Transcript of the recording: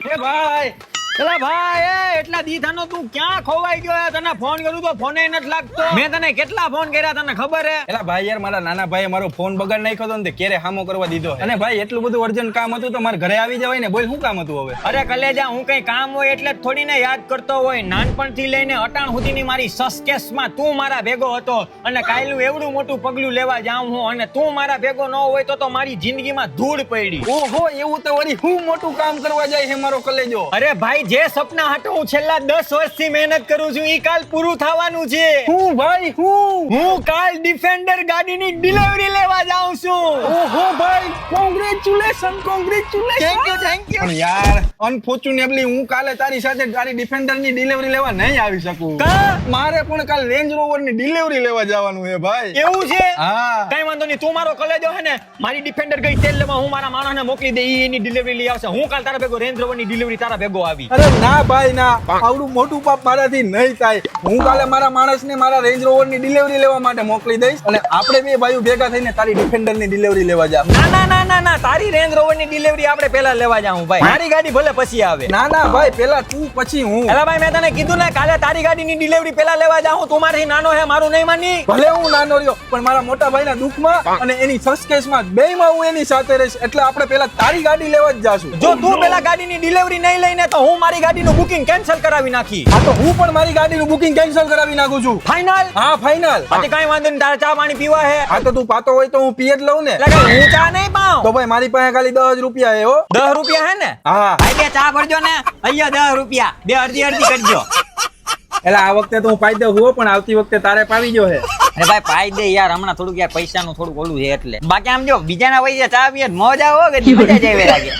એ ભાઈ! એલા ભાઈ એ એટલા દીધાનો તું ક્યાં ખોવાઈ ગયો તને ફોન કરું તો ફોને નથી લાગતો. મેં તને કેટલા ફોન કર્યા તને ખબર હે? એલા ભાઈ યાર મારા નાના ભાઈએ મારો ફોન બગાડ નાખ્યો હતો ને કેરે ક્યારે હામો કરવા દીધો અને ભાઈ એટલું બધું અર્જન્ટ કામ હતું તો મારે ઘરે આવી જવાય ને? બોલ શું કામ હતું હવે? અરે કલેજા હું કઈ કામ હોય એટલે જ થોડી ને યાદ કરતો હોય. નાનપણથી લઈને અટાણ સુધીની મારી સસકેસમાં તું મારા ભેગો હતો અને કાયલું એવડું મોટું પગલું લેવા જાઉં હું અને તું મારા ભેગો ન હોય તો તો મારી જિંદગીમાં ધૂળ પડી. ઓહો એવું તો વળી હું મોટું કામ કરવા જાય છે મારો કલેજો? અરે ભાઈ જે સપના હાટો હું છેલ્લા દસ વર્ષથી મહેનત કરું છું એ કાલ પૂરું થવાનું છે. હું ભાઈ હું. હું કાલ ડિફેન્ડર ગાડીની ડિલિવરી લેવા જાઉં છું. ઓહો. Congratulation congratulation thank you thank you પણ યાર અનફોર્ચ્યુનેટલી હું કાલે તારી સાથે ગાડી ડિફેન્ડરની ડિલિવરી લેવા નહીં આવી શકું. મારે પણ કાલ રેન્જ રોવરની ડિલિવરી લેવા જવાનું છે ભાઈ. એવું છે? હા. કઈ વાંધો નહીં તું મારો કલેજો હે ને મારી ડિફેન્ડર ગઈ તેલ લેવા હું મારા માણસને મોકલી દે એની ડિલિવરી લઈ આવશે. હું કાલ તારા ભેગો રેન્જ રોવરની ડિલિવરી તારા ભેગો આવી. અરે ના ભાઈ ના. આવડું મોટું પાપ મારાથી નહીં થાય. હું કાલે મારા માણસને મારા રેન્જ રોવરની ડિલિવરી લેવા માટે મોકલી દઈશ અને આપણે બે ભાઈઓ ભેગા થઈને તારી ડિફેન્ડરની ડિલિવરી લેવા જા ના ના ના ના. ના તારી રેન્જ રોવરની ડિલિવરી આપણે પહેલા લેવા જાઉં ભાઈ. મારી ગાડી ભલે પછી આવે. ના ના ભાઈ પેલા તું પછી હું. એલા ભાઈ મેં તને કીધું ને કાલે તારી ગાડી ની ડિલિવરી પહેલા લેવા જાઉં તું મારી નાનો હે મારું નહીં માની ભલે હું નાનો રહ્યો પણ મારા મોટા ભાઈ ના દુઃખમાં અને એની સસ્કેસમાં બે માં હું એની સાથે રહીશ એટલે આપણે પેલા તારી ગાડી લેવા જ જાશું. જો તું પેલા ગાડીની ડિલિવરી નહીં લઈને તો હું મારી ગાડીનું બુકિંગ કેન્સલ કરાવી નાખી. હા તો હું પણ મારી ગાડીનું બુકિંગ કેન્સલ કરાવી નાખું છું. ફાઇનલ હા ફાઇનલ પછી કઈ વાંધો નહીં તારે ચા પાણી પીવા હે? હા તો તું પાતો હોય તો હું પીએ જ લઉં ને. હું ચા નહીં પાઉં. તો ભાઈ મારી પાસે ખાલી દસ રૂપિયા હો. દસ રૂપિયા હે ને? હા. ભાઈ બે ચા ભરજો ને. અહીંયા દસ રૂપિયા. બે અડધી અડધી કરજો. એટલે આ વખતે તો હું પાઈ દઉં છું પણ આવતી વખતે તારે પાવી જો હે અરે ભાઈ પાઈ દે યાર. હમણાં થોડુંક યાર પૈસાનું થોડુંક ઓલું છે એટલે. બાકી આમ જો બીજાના પૈસા ચા પીએ મોજ હો કે મજા જ આવે લાગે.